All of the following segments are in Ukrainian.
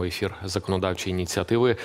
Вітаємо ефір законодавчої ініціативи.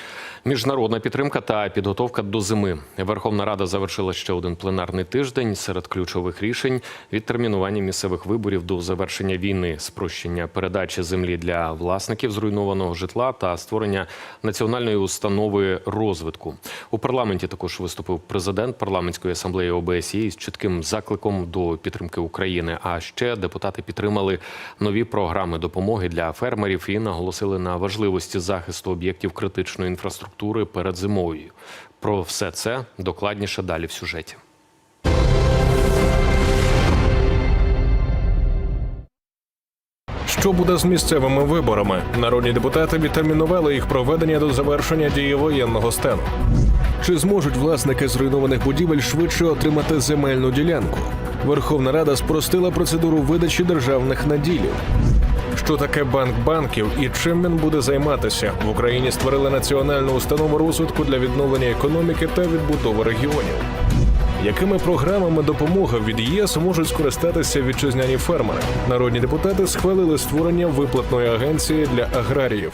Міжнародна підтримка та підготовка до зими. Верховна Рада завершила ще один пленарний тиждень. Серед ключових рішень відтермінування місцевих виборів до завершення війни, спрощення передачі землі для власників зруйнованого житла та створення національної установи розвитку. У парламенті також виступив президент парламентської асамблеї ОБСЄ з чітким закликом до підтримки України. А ще депутати підтримали нові програми допомоги для фермерів і наголосили на важливості захисту об'єктів критичної інфраструктури перед зимою. Про все це докладніше далі в сюжеті. Що буде з місцевими виборами? Народні депутати відтермінували їх проведення до завершення дії воєнного стану. Чи зможуть власники зруйнованих будівель швидше отримати земельну ділянку? Верховна Рада спростила процедуру видачі державних наділів. Що таке банк банків і чим він буде займатися? В Україні створили національну установу розвитку для відновлення економіки та відбудови регіонів. Якими програмами допомоги від ЄС можуть скористатися вітчизняні фермери? Народні депутати схвалили створення виплатної агенції для аграріїв.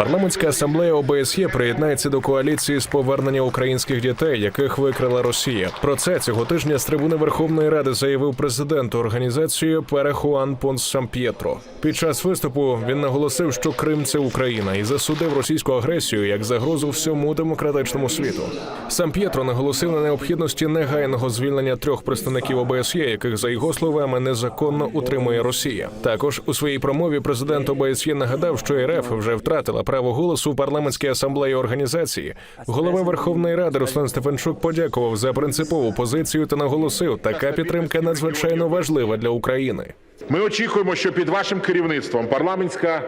Парламентська асамблея ОБСЄ приєднається до коаліції з повернення українських дітей, яких викрила Росія. Про це цього тижня з трибуни Верховної Ради заявив президент організації Пере Хуан Понс Самп'єтро. Під час виступу він наголосив, що Крим це Україна, і засудив російську агресію як загрозу всьому демократичному світу. Сам П'єтро наголосив на необхідності негайного звільнення трьох представників ОБСЄ, яких за його словами незаконно утримує Росія. Також у своїй промові президент ОБСЄ нагадав, що РФ вже втратила право голосу у парламентській асамблеї організації. Голова Верховної Ради Руслан Стефанчук подякував за принципову позицію та наголосив, така підтримка надзвичайно важлива для України. Ми очікуємо, що під вашим керівництвом парламентська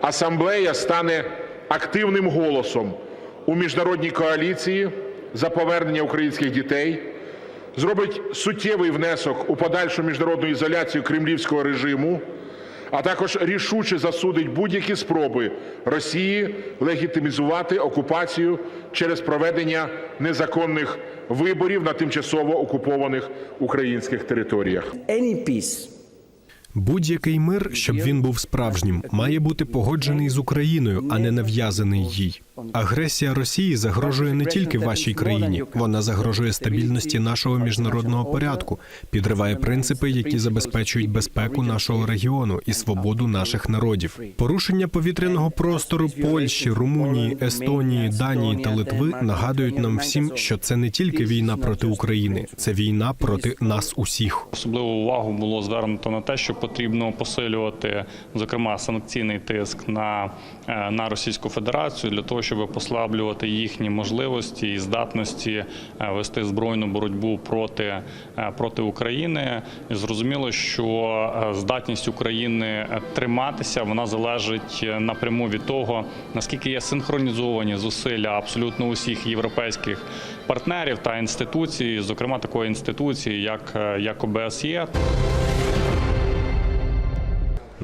асамблея стане активним голосом у міжнародній коаліції за повернення українських дітей, зробить суттєвий внесок у подальшу міжнародну ізоляцію кремлівського режиму, а також рішуче засудить будь-які спроби Росії легітимізувати окупацію через проведення незаконних виборів на тимчасово окупованих українських територіях. Будь-який мир, щоб він був справжнім, має бути погоджений з Україною, а не нав'язаний їй. Агресія Росії загрожує не тільки вашій країні, вона загрожує стабільності нашого міжнародного порядку, підриває принципи, які забезпечують безпеку нашого регіону і свободу наших народів. Порушення повітряного простору Польщі, Румунії, Естонії, Данії та Литви нагадують нам всім, що це не тільки війна проти України, це війна проти нас усіх. Особливу увагу було звернуто на те, що потрібно посилювати, зокрема, санкційний тиск на, е, на Російську Федерацію для того, щоб послаблювати їхні можливості і здатності е, вести збройну боротьбу проти, е, проти України. І зрозуміло, що е, здатність України триматися вона залежить напряму від того, наскільки є синхронізовані зусилля абсолютно усіх європейських партнерів та інституцій, зокрема такої інституції, як, як ОБСЄ.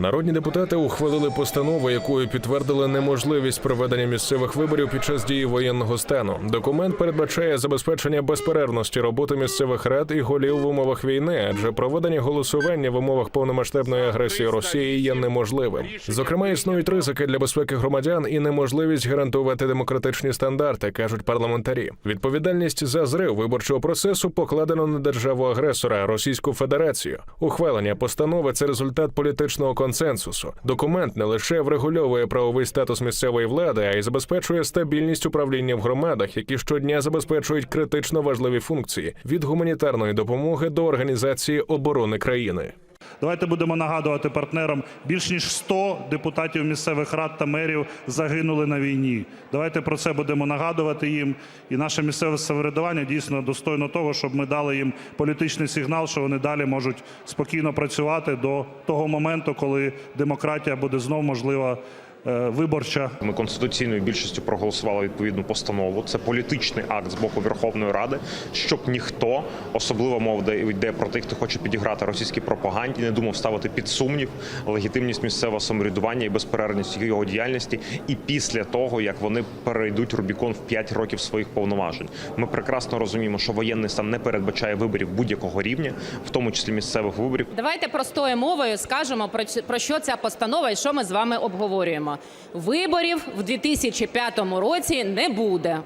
Народні депутати ухвалили постанову, якою підтвердили неможливість проведення місцевих виборів під час дії воєнного стану. Документ передбачає забезпечення безперервності роботи місцевих рад і голів в умовах війни, адже проведення голосування в умовах повномасштабної агресії Росії є неможливим. Зокрема, існують ризики для безпеки громадян і неможливість гарантувати демократичні стандарти, кажуть парламентарі. Відповідальність за зрив виборчого процесу покладено на державу агресора Російську Федерацію. Ухвалення постанови це результат політичного консенсусу. Документ не лише врегульовує правовий статус місцевої влади, а й забезпечує стабільність управління в громадах, які щодня забезпечують критично важливі функції від гуманітарної допомоги до організації оборони країни. Давайте будемо нагадувати партнерам, більш ніж 100 депутатів місцевих рад та мерів загинули на війні. Давайте про це будемо нагадувати їм. І наше місцеве самоврядування дійсно достойно того, щоб ми дали їм політичний сигнал, що вони далі можуть спокійно працювати до того моменту, коли демократія буде знов можлива виборча. Ми конституційною більшістю проголосували відповідну постанову. Це політичний акт з боку Верховної Ради, щоб ніхто, особливо мова йде- йде про тих, хто хоче підіграти російській пропаганді, не думав ставити під сумнів легітимність місцевого самоврядування і безперервність його діяльності. І після того, як вони перейдуть Рубікон в 5 років своїх повноважень, ми прекрасно розуміємо, що воєнний стан не передбачає виборів будь-якого рівня, в тому числі місцевих виборів. Давайте простою мовою скажемо про про що ця постанова і що ми з вами обговорюємо. Говоримо. Виборів в 2005 році не буде.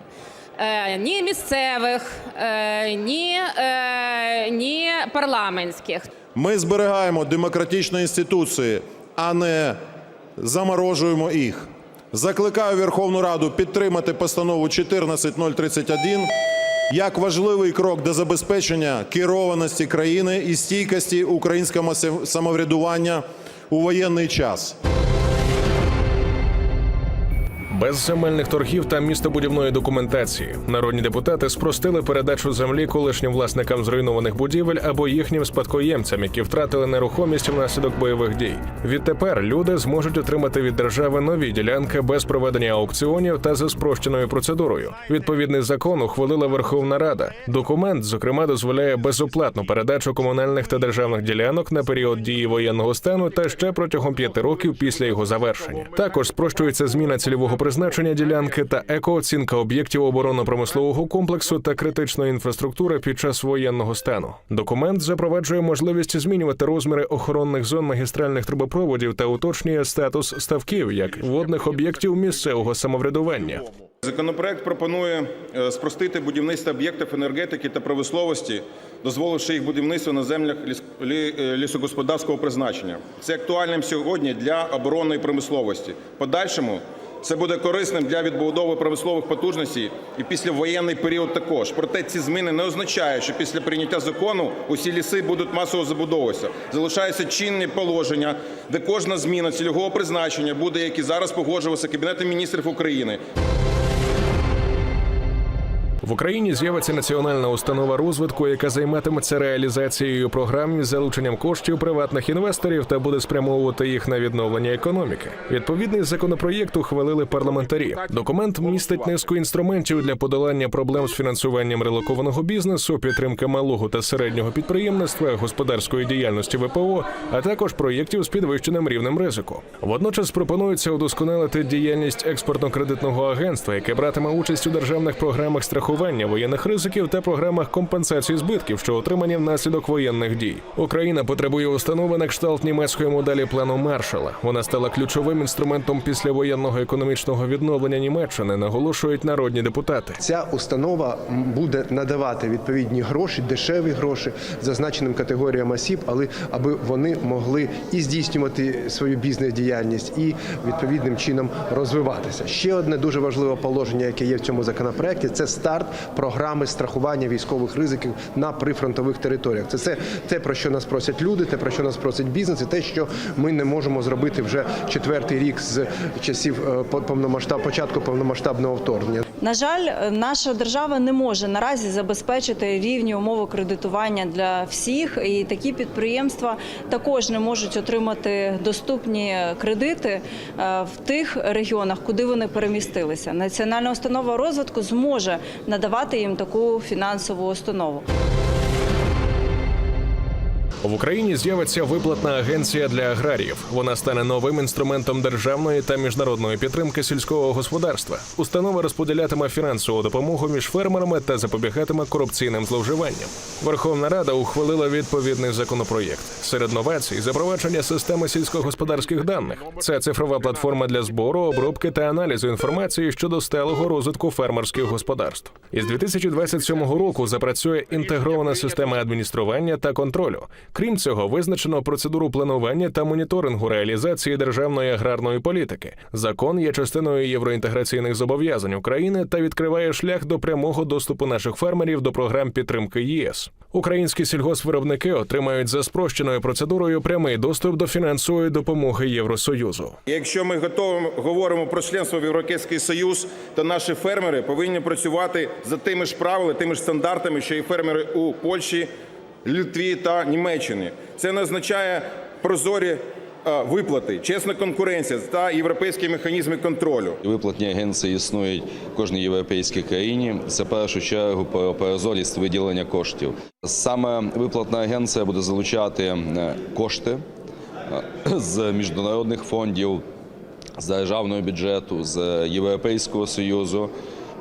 Е, ні місцевих, е, ні, е, ні парламентських. Ми зберігаємо демократичні інституції, а не заморожуємо їх. Закликаю Верховну Раду підтримати постанову 14031 як важливий крок до забезпечення керованості країни і стійкості українського самоврядування у воєнний час. Без земельних торгів та містобудівної документації народні депутати спростили передачу землі колишнім власникам зруйнованих будівель або їхнім спадкоємцям, які втратили нерухомість внаслідок бойових дій. Відтепер люди зможуть отримати від держави нові ділянки без проведення аукціонів та за спрощеною процедурою. Відповідний закон ухвалила Верховна Рада. Документ, зокрема, дозволяє безоплатну передачу комунальних та державних ділянок на період дії воєнного стану та ще протягом п'яти років після його завершення. Також спрощується зміна цільового призначення ділянки та екооцінка об'єктів оборонно-промислового комплексу та критичної інфраструктури під час воєнного стану. Документ запроваджує можливість змінювати розміри охоронних зон магістральних трубопроводів та уточнює статус ставків як водних об'єктів місцевого самоврядування. Законопроект пропонує е, спростити будівництво об'єктів енергетики та промисловості, дозволивши їх будівництво на землях е, лісогосподарського призначення. Це актуальним сьогодні для оборонної промисловості. Подальшому це буде корисним для відбудови промислових потужностей і післявоєнний період також. Проте ці зміни не означають, що після прийняття закону усі ліси будуть масово забудовуватися. Залишаються чинні положення, де кожна зміна цільового призначення буде, як і зараз погоджуватися Кабінетом міністрів України. В Україні з'явиться національна установа розвитку, яка займатиметься реалізацією програм із залученням коштів приватних інвесторів та буде спрямовувати їх на відновлення економіки. Відповідний законопроєкт ухвалили парламентарі. Документ містить низку інструментів для подолання проблем з фінансуванням релокованого бізнесу, підтримки малого та середнього підприємництва, господарської діяльності ВПО, а також проєктів з підвищеним рівнем ризику. Водночас пропонується удосконалити діяльність експортно-кредитного агентства, яке братиме участь у державних програмах страхування воєнних ризиків та програмах компенсації збитків, що отримані внаслідок воєнних дій. Україна потребує установи на кшталт німецької моделі плану Маршала. Вона стала ключовим інструментом післявоєнного економічного відновлення Німеччини, наголошують народні депутати. Ця установа буде надавати відповідні гроші, дешеві гроші зазначеним категоріям осіб, але аби вони могли і здійснювати свою бізнес-діяльність, і відповідним чином розвиватися. Ще одне дуже важливе положення, яке є в цьому законопроекті, це старт програми страхування військових ризиків на прифронтових територіях. Це це те, про що нас просять люди, те про що нас просить бізнес, і те, що ми не можемо зробити вже четвертий рік з часів е, повномасштаб початку повномасштабного вторгнення. На жаль, е, наша держава не може наразі забезпечити рівні умови кредитування для всіх, і такі підприємства також не можуть отримати доступні кредити е, в тих регіонах, куди вони перемістилися. Національна установа розвитку зможе надавати їм таку фінансову установу. В Україні з'явиться виплатна агенція для аграріїв. Вона стане новим інструментом державної та міжнародної підтримки сільського господарства. Установа розподілятиме фінансову допомогу між фермерами та запобігатиме корупційним зловживанням. Верховна Рада ухвалила відповідний законопроєкт. Серед новацій запровадження системи сільськогосподарських даних. Це цифрова платформа для збору, обробки та аналізу інформації щодо сталого розвитку фермерських господарств. Із 2027 року запрацює інтегрована система адміністрування та контролю. Крім цього, визначено процедуру планування та моніторингу реалізації державної аграрної політики. Закон є частиною євроінтеграційних зобов'язань України та відкриває шлях до прямого доступу наших фермерів до програм підтримки ЄС. Українські сільгоспвиробники отримають за спрощеною процедурою прямий доступ до фінансової допомоги Євросоюзу. Якщо ми готовимо говоримо про членство в Європейський Союз, то наші фермери повинні працювати за тими ж правилами, тими ж стандартами, що і фермери у Польщі, Литві та Німеччині. Це не означає прозорі е, виплати, чесна конкуренція та європейські механізми контролю. Виплатні агенції існують в кожній європейській країні. Це першу чергу про прозорість виділення коштів. Саме виплатна агенція буде залучати е, кошти е, з міжнародних фондів, з державного бюджету, з Європейського союзу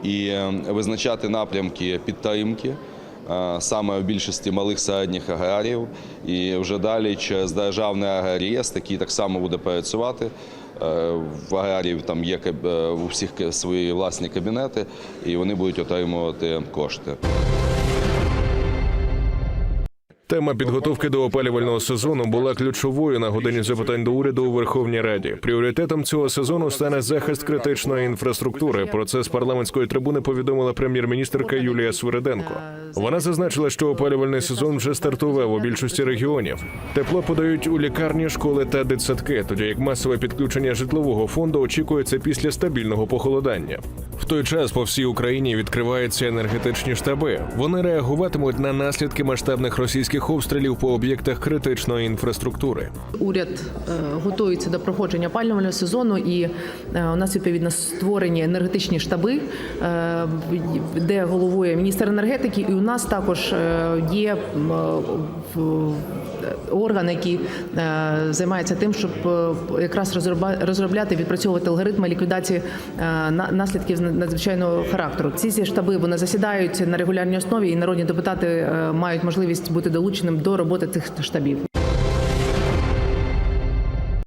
і визначати напрямки підтримки. Саме в більшості малих середніх аграріїв, і вже далі через державний аграрієст, який так само буде працювати, Е, В аграріїв там є е, у всіх свої власні кабінети, і вони будуть отримувати кошти. Тема підготовки до опалювального сезону була ключовою на годині запитань до уряду у Верховній Раді. Пріоритетом цього сезону стане захист критичної інфраструктури. Про це з парламентської трибуни повідомила прем'єр-міністерка Юлія Свириденко. Вона зазначила, що опалювальний сезон вже стартував у більшості регіонів. Тепло подають у лікарні, школи та дитсадки, тоді як масове підключення житлового фонду очікується після стабільного похолодання. В той час по всій Україні відкриваються енергетичні штаби. Вони реагуватимуть на наслідки масштабних російських обстрілів по об'єктах критичної інфраструктури. Уряд е, готується до проходження опалювального сезону, і е, у нас відповідно створені енергетичні штаби, е, де головує міністр енергетики, і у нас також є орган, який займається тим, щоб якраз розробляти, відпрацьовувати алгоритми ліквідації на- наслідків надзвичайного характеру. Ці штаби вони засідають на регулярній основі, і народні депутати мають можливість бути долученим до роботи цих штабів.